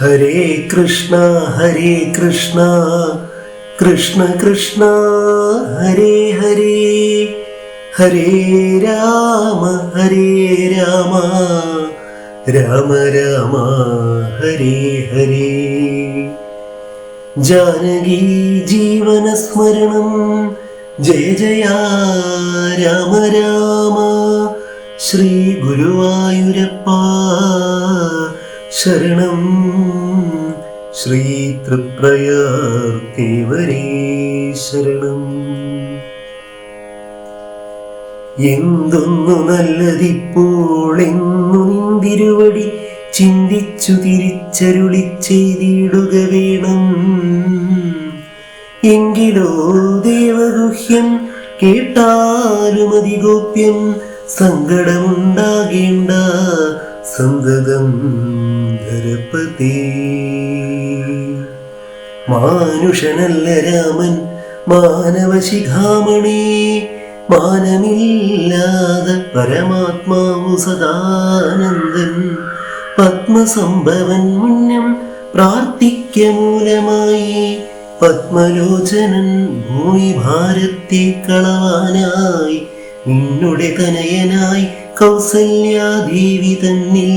ഹരേ കൃഷ്ണ ഹരേ കൃഷ്ണ കൃഷ്ണ കൃഷ്ണ ഹരേ ഹരേ. ഹരേ രാമ ഹരേ രാമ രാമ രാമ ഹരേ ഹരേ. ജാനകി ജീവനസ്മരണം ജയ ജയ രാമ രാമ. ശ്രീ ഗുരുവായൂരപ്പ ശരണം ശ്രീ തൃപ്രയാർത്തേവരേ ശരണം. എന്തൊന്നു നല്ലതിപ്പോൾ എന്നു നിന്തിരുവടി ചിന്തിച്ചു തിരിച്ചരുളി ചെയ്തിടുക വേണം. എങ്കിലോ ദേവഗുഹ്യം കേട്ടാലും അതിഗോപ്യം സങ്കടമുണ്ടാകേണ്ട സന്തതം ധരപതി മാനുഷനല്ല രാമൻ മാനവശിഖാമണി. മാനമില്ലാതെ പരമാത്മാവു സദാനന്ദൻ. പത്മസംഭവൻ മുന്നം പ്രാർത്ഥിക്ക മൂലമായി. പത്മലോചനൻ ഭൂമി ഭാരത്തെ കളവാനായി. നിന്നുടെ തനയനായി കൗസല്യാദേവി തന്നിൽ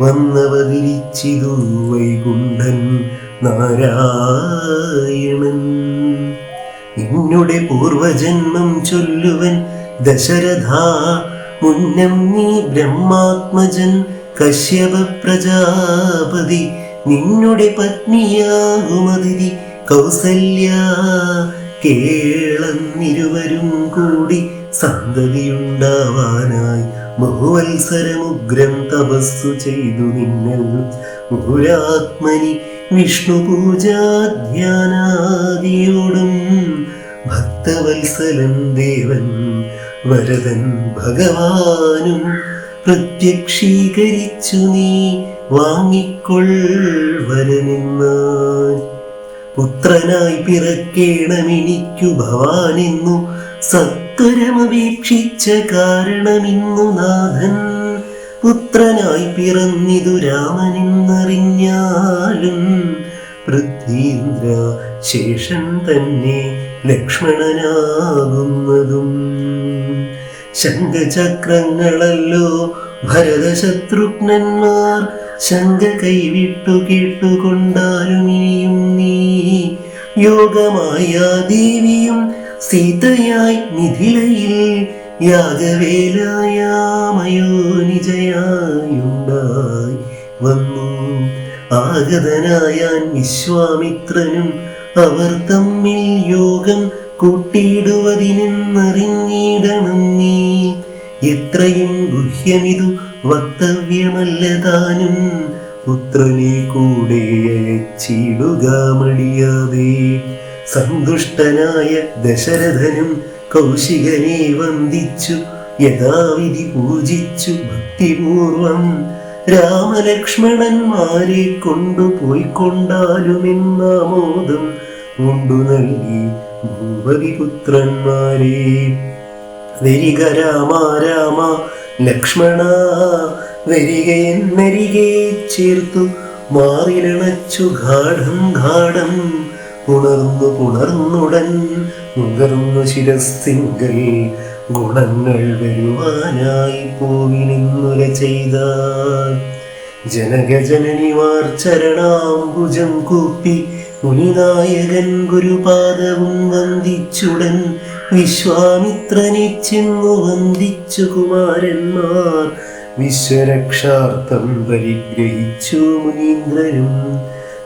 വന്നവതിരിച്ചിതു വൈകുണ്ഠൻ നാരായണൻ. നിന്നുടെ പൂർവജന്മം ചൊല്ലുവൻ ദശരഥ മുന്നം നീ ബ്രഹ്മാത്മജൻ കശ്യപ പ്രജാപതി നിന്നുടെ പത്നിയാകുമതിരി കൗസല്യ കേളന്നിരുവരും കൂടി സന്തതിയുണ്ടാവാനായി ബഹുവത്സരമുഗ്രം തപസ്സു ചെയ്തു നിങ്ങൾ മുഹുരാത്മനി വിഷ്ണു പൂജാധ്യാനാദിയോടും ഭക്തവത്സലൻ ദേവൻ വരദൻ ഭഗവാനും പ്രത്യക്ഷീകരിച്ചു നീ വാങ്ങിക്കൊൾ വരനെന്നാൻ പുത്രനായി പിറക്കേണമെനിക്കു ഭവാനെന്നു സത്വരമപേക്ഷിച്ച കാരണമിന്നു നാഥൻ പുത്രനായി പിറന്നിതു രാമനെന്നറിഞ്ഞാലും പൃഥ്വീന്ദ്ര ശേഷൻ തന്നെ ലക്ഷ്മണനാകുന്നതും. ശംഖചക്രങ്ങളല്ലോ ഭരതശത്രുഘ്നന്മാർ ശങ്ക കൈവിട്ടു കേട്ടുകൊണ്ടാലും ഇനിയും നീ യോഗമായ ദേവിയും സീതയായി മിഥിലയിൽ യാഗവേലായാമയോനിജയായുണ്ടായി വന്നു. ആഗതനായാൻ വിശ്വാമിത്രനും അവർ തമ്മിൽ യോഗം കൂട്ടിയിടുവതിനെന്നറിഞ്ഞിടണം നീ എത്രയും ഗുഹ്യമിതു വക്തവ്യമല്ല താനും പുത്രനെ കൂടെ അയച്ചിടുക മടിയാതെ സന്തുഷ്ടനായ ദശരഥനും കൗശികനെ വന്ദിച്ചു യഥാവിധി പൂജിച്ചു ഭക്തിപൂർവം രാമലക്ഷ്മണന്മാരെ കൊണ്ടു നൽകി ഭൂപതി പുത്രന്മാരെ വരിക രാമ രാമ ലക്ഷ്മണ വരിക എന്നരികെ ചേർത്തു മാറിലണച്ചു ഗാഠം ഗാഠം. ഉണർന്നു പുണർന്നുടൻ മുകർന്നു ശിരസ്തിങ്കൽ ഗുണങ്ങൾ വരുവാനായി പോവിനിന്നുര ചെയ്ത ജനകജനനിമാർ ചരണാംബുജം കൂപ്പി മുനിനായകൻ ഗുരുപാദവും വന്ദിച്ചുടൻ വിശ്വാമിത്രനെ വന്ദിച്ചു കുമാരന്മാർ. വിശ്വരക്ഷാർത്ഥം പരിഗ്രഹിച്ചു മുനീന്ദ്രനും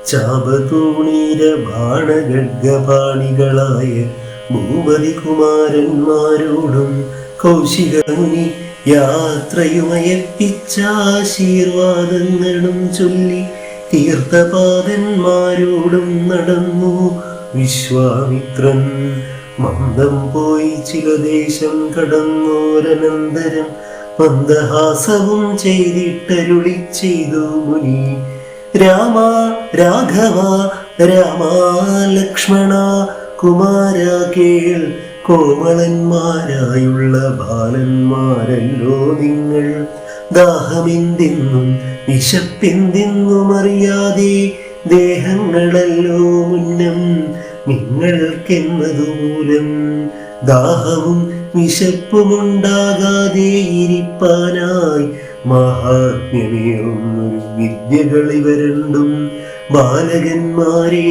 ചാപതൂണീര ബാണഗഡ്ഗപാണികളായ ഭൂപതി കുമാരന്മാരോടും കൗശിക മുനി യാത്രയുമയപ്പിച്ചാശീർവാദങ്ങളും ചൊല്ലി തീർത്ഥപാദന്മാരോടും നടന്നു. വിശ്വാമിത്രൻ മന്ദം പോയി ചില ദേശം കടന്നോരനന്തരം മന്ദഹാസവും ചെയ്തിട്ടരുളി ചെയ്തു മുനി. രാമ രാഘവ രാമ ലക്ഷ്മണ കുമാര കേൾ കോമളന്മാരായുള്ള ബാലന്മാരല്ലോ നിങ്ങൾ. ദാഹമെന്തെന്നും വിശപ്പെന്തെന്നുമറിയാതെ ദേഹങ്ങളല്ലോ മുന്നം നിങ്ങൾക്കെന്നതുമൂലം ദാഹവും വിശപ്പുമുണ്ടാകാതെ ഇരിപ്പാനായി വിദ്യകൾ ഇവരണ്ടും ബാലകന്മാരെ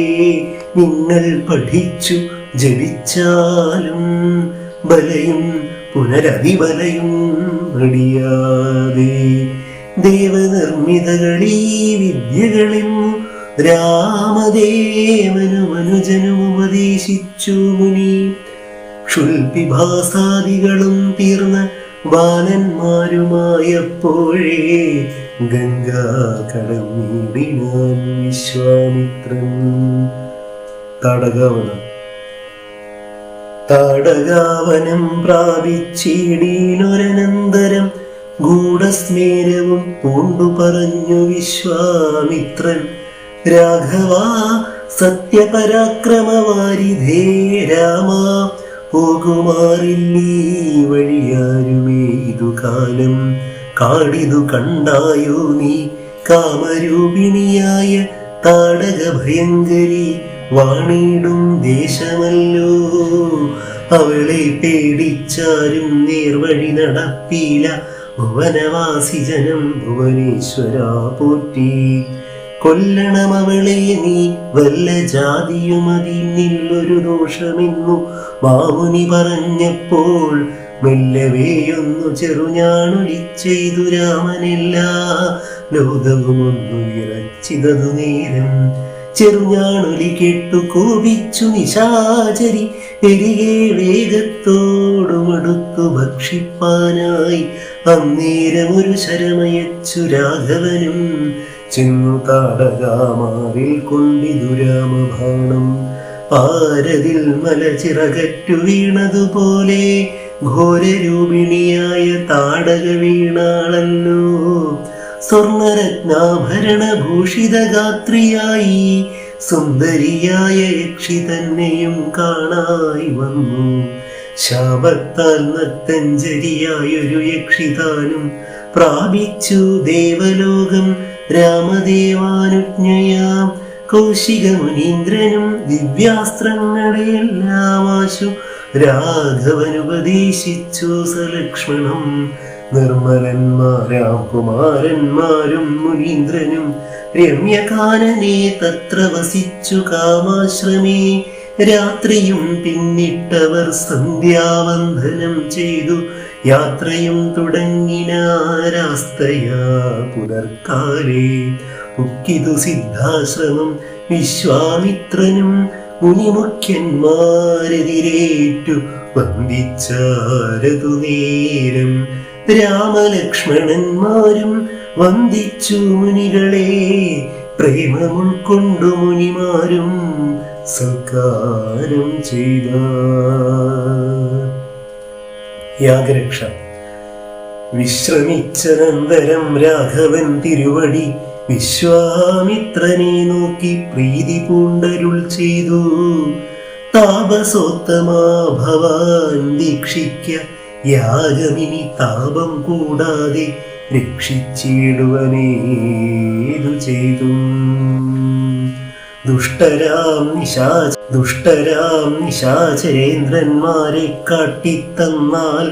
നിങ്ങൾ പഠിച്ചു ജപിച്ചാലും ബലയും പുനരതിബലയും മടിയാതെ ദേവനിർമ്മിതകളീ അനുജനും ഉപദേശിച്ചു മുനി. ക്ഷുൽപിഭാസാദികളും തീർന്ന ബാലന്മാരുമായപ്പോഴേ ഗംഗാ കടന്നിടിനാൻ വിശ്വാമിത്രൻ. തടകവനം. തടകാവനം പ്രാപിച്ചിടീനൊരനന്തരം ഗൂഢസ്മേരവും പൂണ്ടു പറഞ്ഞു വിശ്വാമിത്രൻ. രാഘവ സത്യപരാക്രമവാരിധേ രാമ വഴിയാരുമേ? ഇതു കാലം കാടിതു കണ്ടായോ നീ? കാമരൂപിണിയായ താടക ഭയങ്കരി വാണിടും ദേശമല്ലോ. അവളെ പേടിച്ചാരും നേർവഴി നടപ്പില. ഭുവനവാസി ജനം ഭുവനേശ്വര പോറ്റി. കൊല്ലണം അവളെ നീ. വല്ല ജാതിയുമതിന്നില്ലൊരു ദോഷമെന്നു മാമുനി പറഞ്ഞപ്പോൾ മെല്ലവേയൊന്നു ചെറുഞാണൊലി ചെയ്തു രാമനില്ല. ലോകവും ഒന്നു ഇറച്ചിതതു നേരം ചെറുഞാണൊലി കേട്ടു കോപിച്ചു നിശാചരി. എരികെ വേഗത്തോടുമടുത്തു ഭക്ഷിപ്പാനായി. അന്നേരം ഒരു ശരമയച്ചു രാഘവനും ചെന്നു കൊണ്ടി കൊണ്ടിതു രാമഭാണം പാരതിൽ മല ചിറകറ്റു വീണതുപോലെ ഘോരരൂപിണിയായ താടക വീണാളല്ലോ. സ്വർണരത്നാഭരണ ഭൂഷിതഗാത്രിയായി സുന്ദരിയായ യക്ഷി തന്നെയും കാണായി വന്നു. ശാപത്താൽ നത്തഞ്ചരിയായൊരു യക്ഷിതാനും പ്രാപിച്ചു ദേവലോകം രാമദേവാനുജ്ഞയാം. കൗശിക മുനീന്ദ്രനും ദിവ്യാസ്ത്രങ്ങളെയെല്ലാം ആശു രാഘവനുപദേശിച്ചു. സലക്ഷ്മണം നിർമ്മലന്മാരാം കുമാരന്മാരും മുനീന്ദ്രനും രമ്യകാനനെ തത്ര വസിച്ചു കാമാശ്രമേ. രാത്രിയും പിന്നിട്ടവർ സന്ധ്യാവന്ദനം ചെയ്തു. യാത്രയും തുടങ്ങിനാരാസ്തയാ പുലർക്കാലേ മുക്കിതു സിദ്ധാശ്രമം വിശ്വാമിത്രനും മുനിമുഖ്യന്മാരെതിരേറ്റു വന്ദിച്ചാരതു നേരം. രാമലക്ഷ്മണന്മാരും വന്ദിച്ചു മുനികളെ പ്രേമമുൾക്കൊണ്ടു മുനിമാരും സൽക്കാരം ചെയ്ത. യാഗരക്ഷ. വിശ്രമിച്ചനന്തരം രാഘവൻ തിരുവടി. വിശ്വാമിത്രനെ നോക്കി പ്രീതി പൂണ്ടരുൾ ചെയ്തു. താപസോത്തമാ ഭവാൻ ദീക്ഷിക്ക. യാഗമിനി താപം കൂടാതെ രക്ഷിച്ചിടുവനേതു ചെയ്തു. ദുഷ്ടരാം നിശാച ദുഷ്ടരാം നിശാചരേന്ദ്രന്മാരെ കാട്ടിത്തന്നാൽ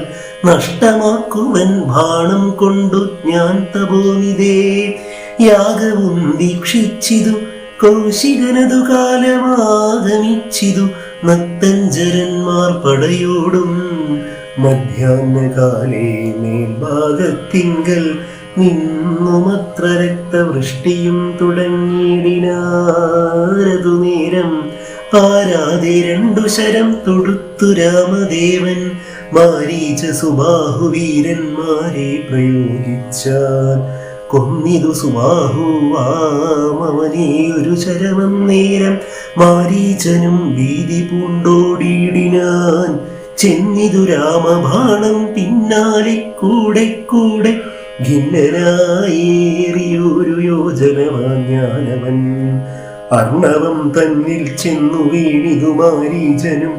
നഷ്ടമാക്കുവൻ ബാണം കൊണ്ടു ഞാൻ തപോനിതേ. യാഗവും ദീക്ഷിച്ചിതു കൗശികനതു കാലമാഗമിച്ചിതു നത്തഞ്ചരന്മാർ പടയോടും മധ്യാഹ്നകാലേ മേൽഭാഗത്തിങ്കൽ നിന്നുമത്ര രക്തവൃഷ്ടിയും തുടങ്ങിയിടിനാരതു നേരം പാരാതെ രണ്ടു ശരം തൊടുത്തു രാമദേവൻ മാരീച സുബാഹു വീരന്മാരെ പ്രയോഗിച്ചാൽ കൊന്നിതു സുബാഹു സുബാഹുവാമവനെ ഒരു ശരമം നേരം മാരീചനും ഭീതി പൂണ്ടോടിയിടിനാൻ ചെന്നിതു രാമബാണം പിന്നാലെ കൂടെ കൂടെ ഖിന്നനായേറിയൊരു യോജനമാഞ്ഞാനവൻ അർണവം തന്നിൽ ചെന്നു വീണിതു മാരീചനും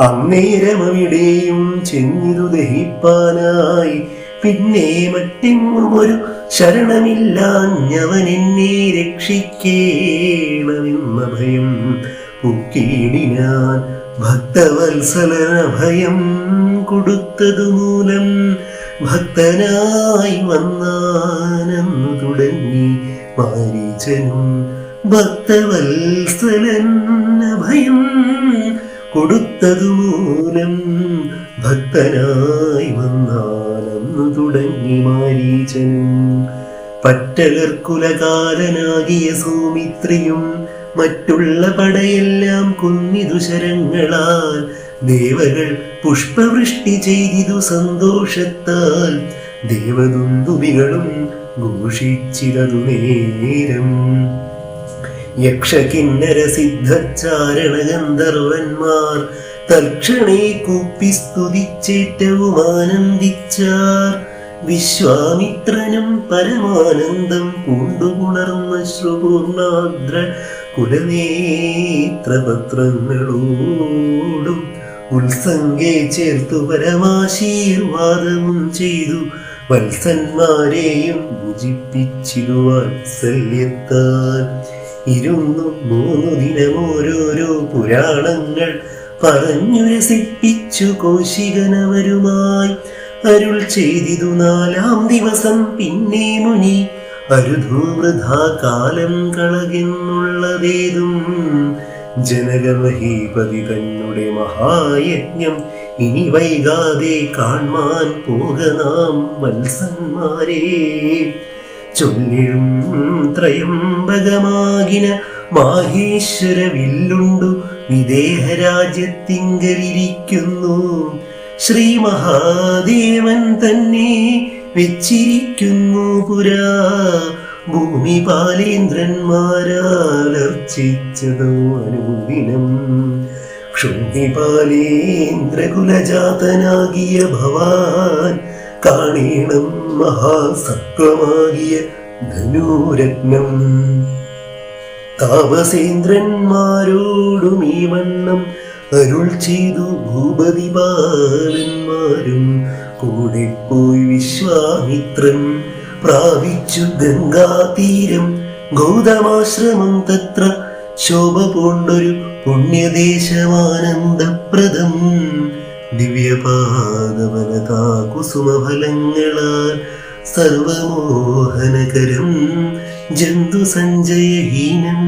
അന്നേരമവിടെയും ചെന്നിതു ദഹിപ്പാനായി. പിന്നെ മറ്റെങ്ങും ഒരു ശരണമില്ലാഞ്ഞവൻ എന്നെ രക്ഷിക്കേണമെന്ന ഭയം പൊക്കിയിടിനാൻ ഭക്തവത്സലന ഭയം കൊടുത്തതു മൂലം ഭക്തനായി വന്നാനെന്നു തുടങ്ങി മാരീചനും ഭക്തവത്സലൻ ഭയം കൊടുത്തതു മൂലം ഭക്തനായി വന്നാലെന്നു തുടങ്ങി മാരീചനും പറ്റകർക്കുലകാരനാകിയ സൗമിത്രിയും മറ്റുള്ള പടയെല്ലാം കുന്നിതു ശരങ്ങളാൽ ദേവകൾ പുഷ്പവൃഷ്ടി ചെയ്തിതു സന്തോഷത്താൽ ദേവദുന്ദുബികളും ഘോഷിച്ചിരതു നേരം. യക്ഷകിന്നര സിദ്ധച്ചാരണ ഗന്ധർവന്മാർ തൽക്ഷണേ കൂപ്പി സ്തുതിച്ചേറ്റവും ആനന്ദിച്ചാർ. വിശ്വാമിത്രനും പരമാനന്ദം പൂണ്ടുപുണർന്ന ശ്രുപൂർണാദ്ര കുലനേത്രപത്രങ്ങളോടും ഉത്സംഗെ ചേർത്തു പരമാശീർവാദവും ചെയ്തു. വത്സന്മാരെയും ഭുജിപ്പിച്ചിരു വാത്സല്യത്താൽ ഇരുന്നു മൂന്നു ദിനം ഓരോരോ പുരാണങ്ങൾ പറഞ്ഞു രസിപ്പിച്ചു കോശികനവരുമായി. അരുൾ ചെയ്തിതു നാലാം ദിവസം പിന്നെ മുനി. അരുധൂവൃഥാ കാലം കളകെന്നുള്ളതേതും ജനകമഹീപതി തന്നെ മഹായജ്ഞം. ഇനി വൈകാതെ കാൺമാൻ പോക നാം വത്സന്മാരെ. ചൊല്ലിഴും ത്രയംബകമാകിന മാഹേശ്വര വില്ലുണ്ടു വിദേഹരാജ്യത്തിങ്കലിരിക്കുന്നു. ശ്രീ മഹാദേവൻ തന്നെ വെച്ചിരിക്കുന്നു പുരാ. ഭൂമി പാലേന്ദ്രന്മാരാലർച്ചിച്ചതോ അനുദിനം ക്ഷുണ്ണിപാലേന്ദ്രകുലജാതനാകിയ ഭവാൻ കാണീണം മഹാസത്വമാകിയ ധനുരത്നം. താപസേന്ദ്രന്മാരോടും ഈ വണ്ണം അരുൾ ചെയ്തു ഭൂപതി ബാലന്മാരും കൂടെ പോയി വിശ്വാമിത്രൻ പ്രാപിച്ചു ഗംഗാതീരം. ഗൗതമാശ്രമം തത്ര ശോഭ പൂണ്ടൊരു പുണ്യദേശമാനന്ദപ്രദം. ദിവ്യപാദവനതാ കുസുമഫലങ്ങളാൽ സർവമോഹനകരം. ജന്തു സഞ്ജയഹീനം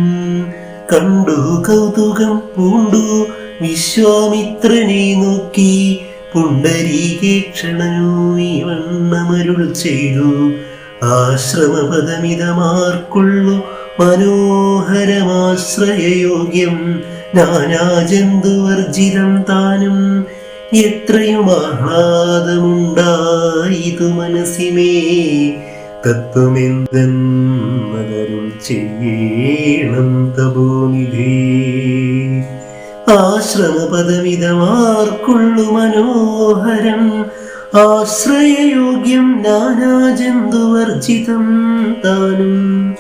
കണ്ടു കൗതുകം പൂണ്ടു. വിശ്വാമിത്രനെ നോക്കി പുണ്ടരീകേക്ഷണനോ ഈ വണ്ണമരുൾ ചെയ്തു. ആശ്രമപദമിതമാർക്കുള്ളു മനോഹരമാശ്രയയോഗ്യം നാനാജന്തുവർജിതം താനും. എത്രയും ആഹ്ലാദമുണ്ടായിതു മനസ്സിമേ. തത്വമെന്തെന്നതരുൾ ചെയ്യണം തപോനിധി. ആശ്രമപദമിതമാർക്കുള്ളു മനോഹരം ആശ്രയയോഗ്യം നാനാജന്തുവർജിതം താനും.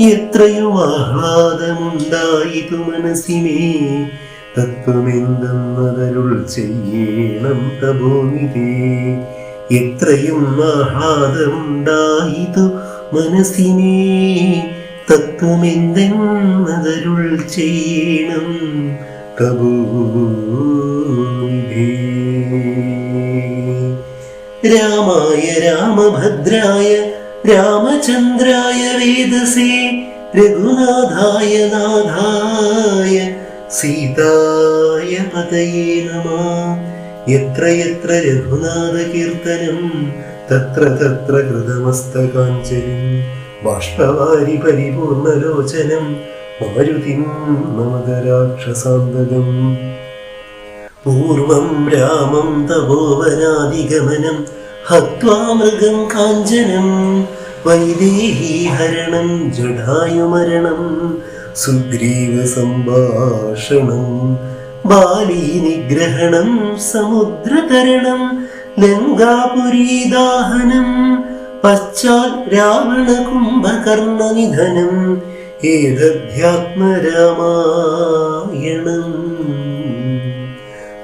എത്രയോ ആഹ്ലാദമുണ്ടായിതു മനസ്സിമേ തത്വമെന്തെന്നതരുൾ ചെയ്യണം തപോനിതേ എത്രയും ആഹ്ലാദമുണ്ടായിതു മനസ്സിനേ. തത്വമെന്തെന്നതരുൾ ചെയ്യണം തപോനിധേ രാമായ രാമഭദ്രായ രാമചന്ദ്രായ വേദസേ രഘുനാഥായ നാഥായ സീതായ പതയേ നമ. എത്ര എത്ര രഘുനാഥ കീർത്തനം തത്ര തത്ര കൃതമസ്തകാഞ്ചലിം ബാഷ്പവാരി പരിപൂർണലോചനം മാരുതിം നമതരാക്ഷസാന്തകം പൂർവം രാമം തപോവനാദിഗമനം ഹത്വാ മൃഗം കാഞ്ചനം വൈദേഹീഹരണം ജഡായുമരണം സുഗ്രീവ സംഭാഷണം ബാലീ നിഗ്രഹണം സമുദ്രതരണം ലങ്കാപുരീദാഹനം പശ്ചാത് രാവണ കുംഭകർണ നിധനം ഏതധ്യാത്മരാമായണം.